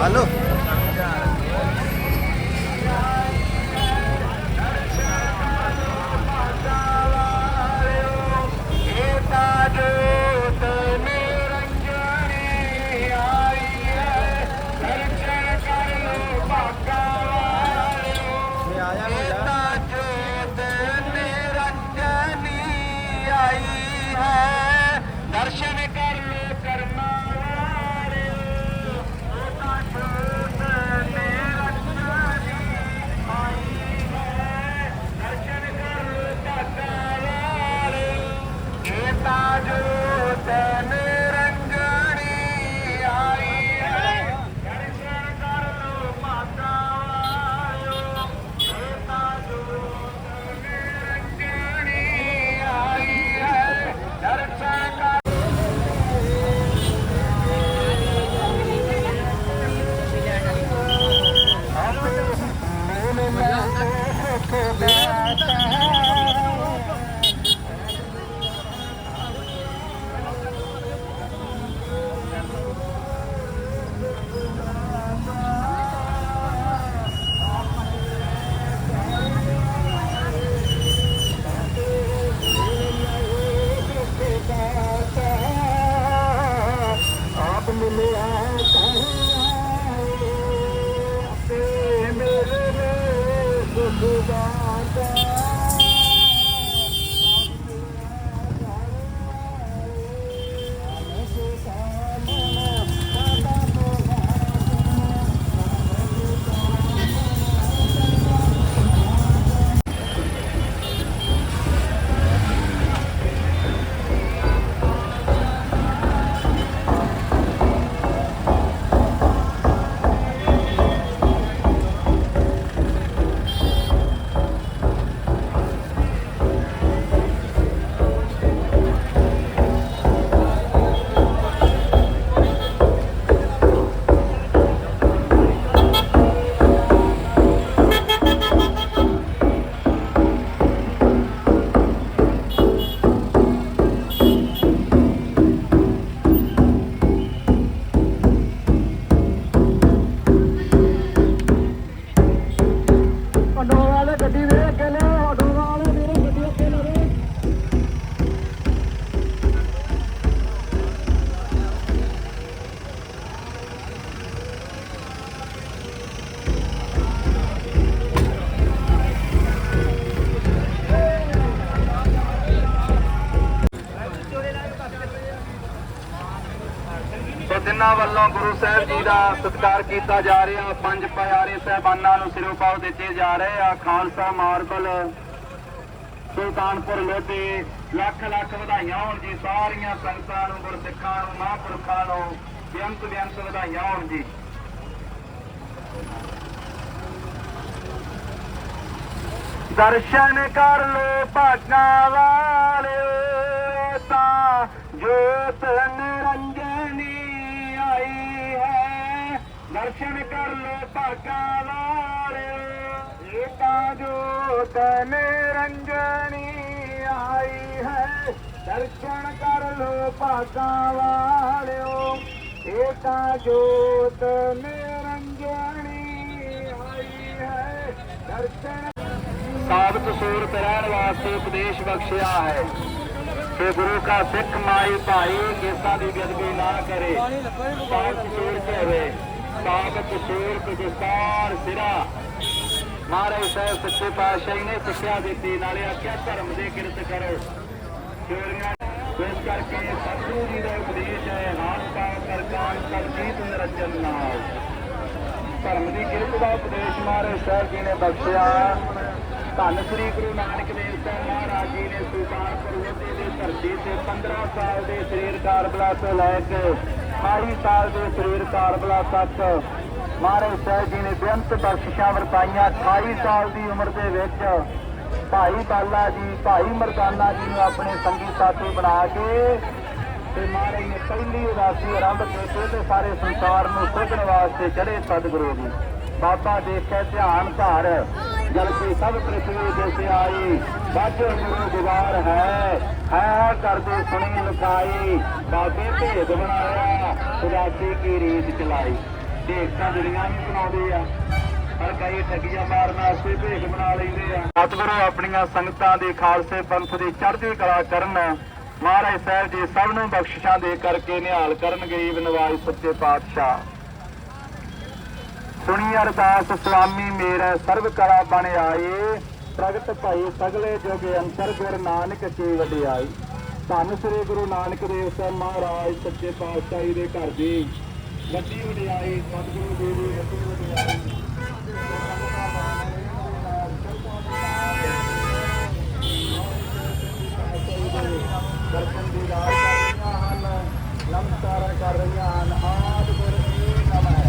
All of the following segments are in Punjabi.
ਹਲੋ ਆਟੋ ਵਾਲੇ ਗੱਡੀ ਦੇ ਦਾ ਸਤਿਕਾਰ ਕੀਤਾ ਜਾ ਰਿਹਾ। ਪੰਜ ਪਿਆਰੇ ਸਹਿਬਾਨਾਂ ਨੂੰ ਸਿਰੋਂ ਦਿੱਤੇ ਜਾ ਰਹੇ ਆ। ਖਾਲਸਾ ਮਾਰਬਲ, ਸੁਲਤਾਨਪੁਰ ਲੋਧੀ, ਲੱਖ ਲੱਖ ਵਧਾਈਆਂ ਹੋਣ ਜੀ। ਸਾਰੀਆਂ ਸੰਗਤਾਂ ਨੂੰ, ਗੁਰਸਿੱਖਾਂ ਨੂੰ, ਮਹਾਂਪੁਰਖਾਂ ਨੂੰ ਬੇਅੰਤ ਬੇਅੰਤ ਵਧਾਈਆਂ ਹੋਣ ਜੀ। ਦਰਸ਼ਨ ਕਰ ਲੋ ਭਾਗਾਂ ਵਾਲਿਓ, ਤਾਂ ਜੋਤ ਨੇ ਦਰਸ਼ਨ ਕਰ ਲੋ ਭਾਗਾਂ ਵਾਲਿਓ। ਇਹ ਤਾਂ ਜੋਤ ਨਿਰੰਜਨੀ ਆਈ ਹੈ। ਦਰਸ਼ਨ ਕਰ ਲੋ ਭਾਗਾਂ ਵਾਲਿਓ। ਇਹ ਤਾਂ ਜੋਤ ਨਿਰੰਜਨੀ ਆਈ ਹੈ। ਦਰਸ਼ਨ ਸਾਬਤ ਸੂਰਤ ਰਹਿਣ ਵਾਸਤੇ ਉਪਦੇਸ਼ ਬਖਸ਼ਿਆ ਹੈ। ਕਿ ਗੁਰੂ ਕਾ ਸਿੱਖ ਮਾਈ ਭਾਈ ਕੇਸਾਂ ਦੀ ਬੇਅਦਬੀ ਨਾ ਕਰੇ। ਸਾਬਤ ਸੂਰਤ ਹੋਵੇ ਸਾਬਤ ਸੂਰਤ ਵਿਸਤਾਰ ਸਿਰਾ। ਮਹਾਰਾਜ ਸਾਹਿਬ, ਸੱਚੇ ਪਾਤਸ਼ਾਹ ਨੇ ਸਿੱਖਿਆ ਦਿੱਤੀ, ਨਾਲੇ ਆਖਿਆ ਧਰਮ ਦੇ ਕਿਰਤ ਕਰੋ। ਚੋਰੀਆਂ ਇਸ ਕਰਕੇ ਸਤਿਗੁਰੂ ਜੀ ਦਾ ਉਪਦੇਸ਼ ਹੈ ਹਾਨ ਕਾ ਕਰ ਕਾਨ ਨਿਰੰਜਨ ਨਾਲ। ਧਰਮ ਦੀ ਕਿਰਤ ਦਾ ਉਪਦੇਸ਼ ਮਹਾਰਾਜ ਸਾਹਿਬ ਜੀ ਨੇ ਬਖਸ਼ਿਆ। ਧੰਨ ਸ੍ਰੀ ਗੁਰੂ ਨਾਨਕ ਦੇਵ ਸਾਹਿਬ ਮਹਾਰਾਜ ਜੀ ਨੇ ਸੁਲਤਾਨਪੁਰ ਲੋਧੀ ਦੀ ਧਰਤੀ ਤੇ 15 ਸਾਲ ਦੇ ਸਰੀਰ ਕਾਰਬਲਾ ਤੋਂ ਲੈ ਕੇ 28 ਸਾਲ ਦੇ ਸਰੀਰ ਕਾਰਬਲਾ ਤੱਕ ਮਹਾਰਾਜ ਸਾਹਿਬ ਜੀ ਨੇ ਬੇਅੰਤ ਬਖਸ਼ਿਸ਼ਾਂ ਵਰਤਾਈਆਂ। 28 ਸਾਲ ਦੀ ਉਮਰ ਦੇ ਵਿੱਚ ਭਾਈ ਬਾਲਾ ਜੀ, ਭਾਈ ਮਰਦਾਨਾ ਜੀ ਨੂੰ ਆਪਣੇ ਸੰਗੀ ਸਾਥੀ ਬਣਾ ਕੇ ਤੇ ਮਹਾਰਾਜ ਨੇ ਪਹਿਲੀ ਉਦਾਸੀ ਆਰੰਭ ਕੀਤੀ ਤੇ ਸਾਰੇ ਸੰਸਾਰ ਨੂੰ ਸਿੱਖਣ ਵਾਸਤੇ ਚੜੇ ਸਤਿਗੁਰੂ ਜੀ। ਬਾਬਾ ਦੇਖੇ ਧਿਆਨ ਧਾਰ, ਜਲ ਕੀ ਸਭ ਪ੍ਰithvi ਦੇਸੇ ਆਈ ਬਾਜੋ ਗੁਰੂ ਗੁਵਾਰ ਹੈ ਹੈ ਕਰਦੇ ਸੁਣੀ ਲੁਕਾਈ, ਬਾਬੇ ਭੇਦ ਬਣਾਇਆ। ਉਦਾਸੀ ਕੀ ਰੀਤ ਚਲਾਈ? ਢੇਕਾਂ ਜਿਹੜੀਆਂ ਵੀ ਬਣਾਉਂਦੇ ਆ, ਪਰ ਕਈ ਠੱਗੀਆਂ ਮਾਰਨ ਵਾਸਤੇ ਭੇਖ ਬਣਾ ਲੈਂਦੇ ਆ। ਸਤਿਗੁਰੂ ਆਪਣੀਆਂ ਸੰਗਤਾਂ ਦੇ ਖਾਲਸੇ ਪੰਥ ਦੀ ਚੜ੍ਹਦੀ ਕਲਾ ਕਰਨ, ਮਹਾਰਾਜ ਸਾਹਿਬ ਜੀ ਸਭ ਨੂੰ ਬਖਸ਼ਿਸ਼ਾਂ ਦੇ ਕਰਕੇ ਨਿਹਾਲ ਕਰਨ ਗਰੀਬ ਨਵਾਜ ਸੱਚੇ ਪਾਤਸ਼ਾਹ। ਸੁਣੀ ਅਰਦਾਸ ਸੁਆਮੀ ਮੇਰਾ ਸਰਬ ਕਲਾ ਬਣ ਆਏ, ਪ੍ਰਗਟ ਭਾਈ ਸਗਲੇ ਜੋਗੇ ਅੰਤਰ ਗੁਰ ਨਾਨਕ ਕੀ ਵਡਿਆਈ। ਧੰਨ ਸ੍ਰੀ ਗੁਰੂ ਨਾਨਕ ਦੇਵ ਸਾਹਿਬ ਮਹਾਰਾਜ, ਸੱਚੇ ਪਾਤਸ਼ਾਹ ਜੀ ਦੇ ਘਰ ਦੀ ਵੱਡੀ ਵਡਿਆਈ, ਸਤਿਗੁਰੂ ਜੀ ਦੀ ਵੱਡੀ ਵਡਿਆਈ। ਦਰਸ਼ਨ ਦੀ ਰਾਹ ਕਰ ਰਹੀਆਂ ਹਨ ਨਮਸਕਾਰ ਕਰ ਰਹੀਆਂ ਹਨ, ਆਦਿ ਗੁਰ ਕੀ ਨਾਮ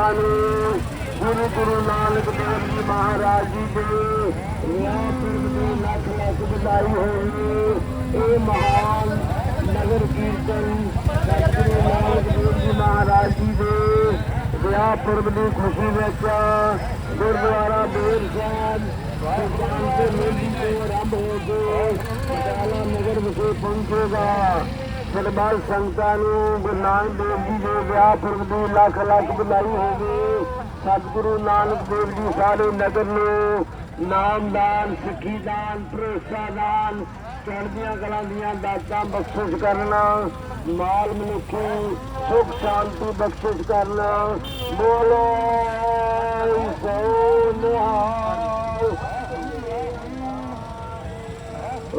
ਸੰਗਤਾਂ ਨੂੰ ਗੁਰੂ ਗੁਰੂ ਨਾਨਕ ਦੇਵ ਜੀ ਮਹਾਰਾਜ ਜੀ ਦੇ ਵਿਆਹ ਦੀ ਲੱਖ ਲੱਖ ਵਧਾਈ ਹੋਵੇ। ਇਹ ਮਹਾਨ ਨਗਰ ਕੀਰਤਨ ਸਤਿਗੁਰੂ ਨਾਨਕ ਦੇਵ ਜੀ ਮਹਾਰਾਜ ਜੀ ਦੇ ਵਿਆਹ ਪੁਰਬ ਦੀ ਖੁਸ਼ੀ ਵਿੱਚ ਗੁਰਦੁਆਰਾ ਬੇਰ ਸਾਹਿਬ ਸੁਲਤਾਨ ਤੇ ਮੇਲੀ ਤੋਂ ਆਰੰਭ ਹੋ ਕੇ ਪਟਿਆਲਾ ਨਗਰ ਵਿਖੇ ਪਹੁੰਚੇਗਾ। ਸਰਬੱਤ ਸੰਗਤਾਂ ਨੂੰ ਗੁਰੂ ਨਾਨਕ ਦੇਵ ਜੀ ਦੇ ਵਿਆਹ ਪੁਰਬ ਦੀ ਲੱਖ ਲੱਖ ਵਧਾਈ ਹੋਵੇ ਸਤਿਗੁਰੂ ਨਾਨਕ ਦੇਵ ਜੀ ਸਾਰੇ ਨਗਰ ਨੂੰ ਨਾਮਦਾਨ ਸਿੱਖੀ ਦਾਨ, ਭਰੋਸਾ ਦਾਨ, ਚੜ੍ਹਦੀਆਂ ਕਲਾਂ ਦੀਆਂ ਦਾਤਾਂ ਬਖਸ਼ਿਸ਼ ਕਰਨਾ, ਮਾਲ ਮਨੁੱਖੀ ਸੁਖ ਸ਼ਾਂਤੀ ਬਖਸ਼ਿਸ਼ ਕਰਨਾ। ਬੋਲੋ, ਸੋ ਨਿਹਾਲ।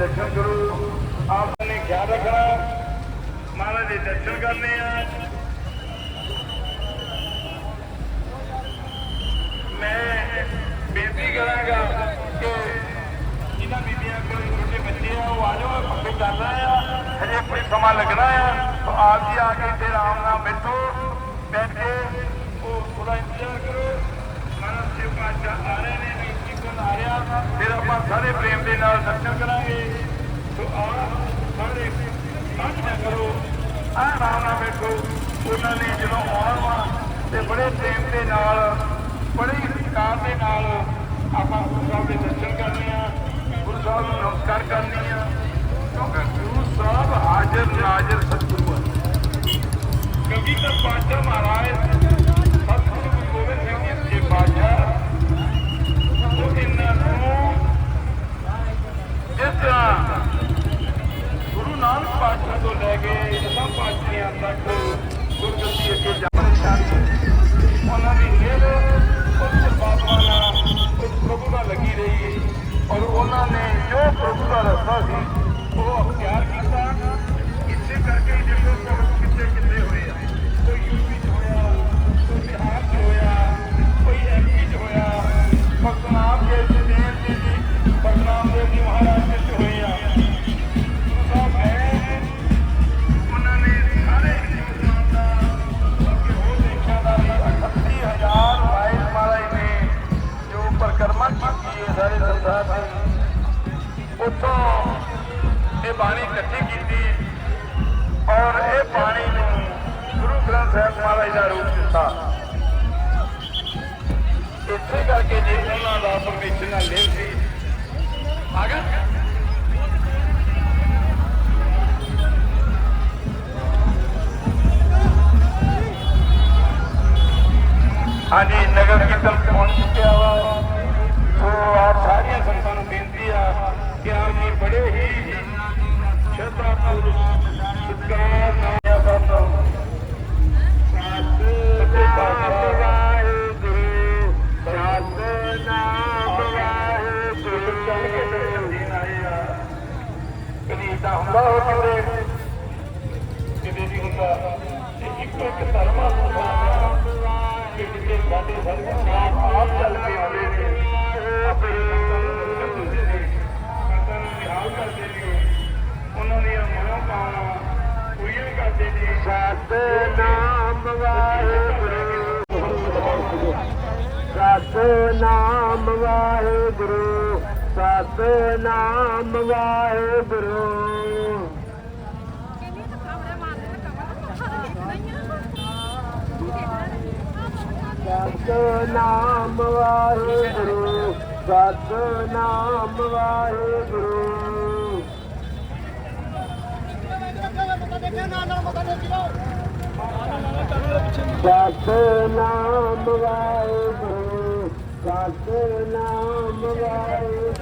ਦਰਸ਼ਨ ਕਰੋ। ਆਪ ਨੇ ਖਿਆਲ ਰੱਖਣਾ। ਮਹਾਰਾਜ ਦੇ ਦਰਸ਼ਨ ਕਰਨੇ ਆ। ਮੈਂ ਬੇਨਤੀ ਕਰਾਂਗਾ ਕਿ ਜਿਨ੍ਹਾਂ ਬੀਬੀਆਂ ਕੋਲ ਛੋਟੇ ਬੱਚੇ ਆ, ਉਹ ਆ ਜਾਓ ਪੱਕੇ ਕਰਨਾ ਆ। ਹਜੇ ਕੋਈ ਸਮਾਂ ਲੱਗਣਾ ਆ। ਸੋ ਆਪ ਜੀ ਆ ਕੇ ਇੱਥੇ ਆਰਾਮ ਨਾਲ ਬੈਠੋ। ਬੈਠ ਕੇ ਉਹ ਉਹਦਾ ਇੰਤਜ਼ਾਰ ਕਰੋ। ਮਹਾਰਾਜ ਸਿਵ ਬਾਦਸ਼ਾਹ ਆ ਰਹੇ ਨੇ, ਵੀ ਕੀਰਤਨ ਆ ਰਿਹਾ ਫਿਰ ਆਪਾਂ ਸਾਰੇ ਪ੍ਰੇਮ ਦੇ ਨਾਲ ਦਰਸ਼ਨ ਕਰਾਂਗੇ। ਸਾਰੇ ਸਾਂਝਾ ਕਰੋ ਆ ਆਰਾਮ ਨਾਲ ਉਹਨਾਂ ਨੇ ਜਦੋਂ ਆਉਣਾ ਵਾ ਤੇ ਬੜੇ ਪ੍ਰੇਮ ਦੇ ਨਾਲ ਬੜੇ ਸਤਿਕਾਰ ਦੇ ਨਾਲ ਆਪਾਂ ਗੁਰੂ ਸਾਹਿਬ ਦੇ ਦਰਸ਼ਨ ਕਰਨੇ ਆ ਗੁਰੂ ਸਾਹਿਬ ਨੂੰ ਨਮਸਕਾਰ ਕਰਨੀ ਆ ਕਿਉਂਕਿ ਗੁਰੂ ਸਾਹਿਬ ਹਾਜ਼ਰ ਨਾਜ਼ਰ ਸਤਿਗੁਰੂ ਹੈ ਕਿਉਂਕਿ ਤਾਂ ਪਾਤਸ਼ਾਹ ਮਹਾਰਾਜ ਸਤਿਗੁਰੂ ਗੁਰੂ ਗੋਬਿੰਦ ਸਿੰਘ ਜੀ ਦੇ ਪਾਤਸ਼ਾਹ ਉਹ ਇਹਨਾਂ ਨੂੰ ਜਿਸ ਤਰ੍ਹਾਂ ਗੁਰੂ ਨਾਨਕ ਪਾਤਸ਼ਾਹ ਤੋਂ ਲੈ ਕੇ ਇਹਨਾਂ ਪਾਰਟੀਆਂ ਤੱਕ ਗੁਰਗੱਦੀ ਅੱਗੇ ਜਾਣ ਛੱਡ ਉਹਨਾਂ ਦੀ ਮਿਹਰ ਉਸ ਬਾਬਾ ਨਾਲ ਉਸ ਪ੍ਰਭੂ ਨਾਲ ਲੱਗੀ ਰਹੀ ਔਰ ਉਹਨਾਂ ਨੇ ਜੋ ਪ੍ਰਭੂ ਦਾ ਰਸਤਾ ਸੀ ਹਾਂਜੀ, ਨਗਰ ਕੀਰਤਨ ਪਹੁੰਚ ਚੁੱਕਿਆ ਵਾ। ਸੋ ਆਪ ਸਾਰੀਆਂ ਸੰਗਤਾਂ ਨੂੰ ਬੇਨਤੀ ਆ ਕਿ ਆਪ ਜੀ ਬੜੇ ਹੀ ਸ਼ਰਧਾ ਪੂਰਵਕ ਸਤਿਕਾਰ ਨਾਲ ਸਤਿ ਸੱਚੇ ਪਾਤਸ਼ਾਹ ਵਾਹਿਗੁਰੂ ਸਤਨਾਮ ਸਤਨਾਮ ਵਾਹਿਗੁਰੂ ਸਤਨਾਮ ਵਾਹਿਗੁਰੂ। ਸਤਨਾਮ ਵਾਹਿਗੁਰੂ ਇਹ ਤਾਂ ਕਮਰੇ ਮਾਰਦੇ ਨੇ ਕਮਰੇ ਸਤਨਾਮ ਵਾਹਿਗੁਰੂ ਸਤਨਾਮ ਵਾਹਿਗੁਰੂ ਸਤਨਾਮ ਵਾਹਿਗੁਰੂ ਸਤਨਾਮ ਵਾਹਿਗੁਰੂ।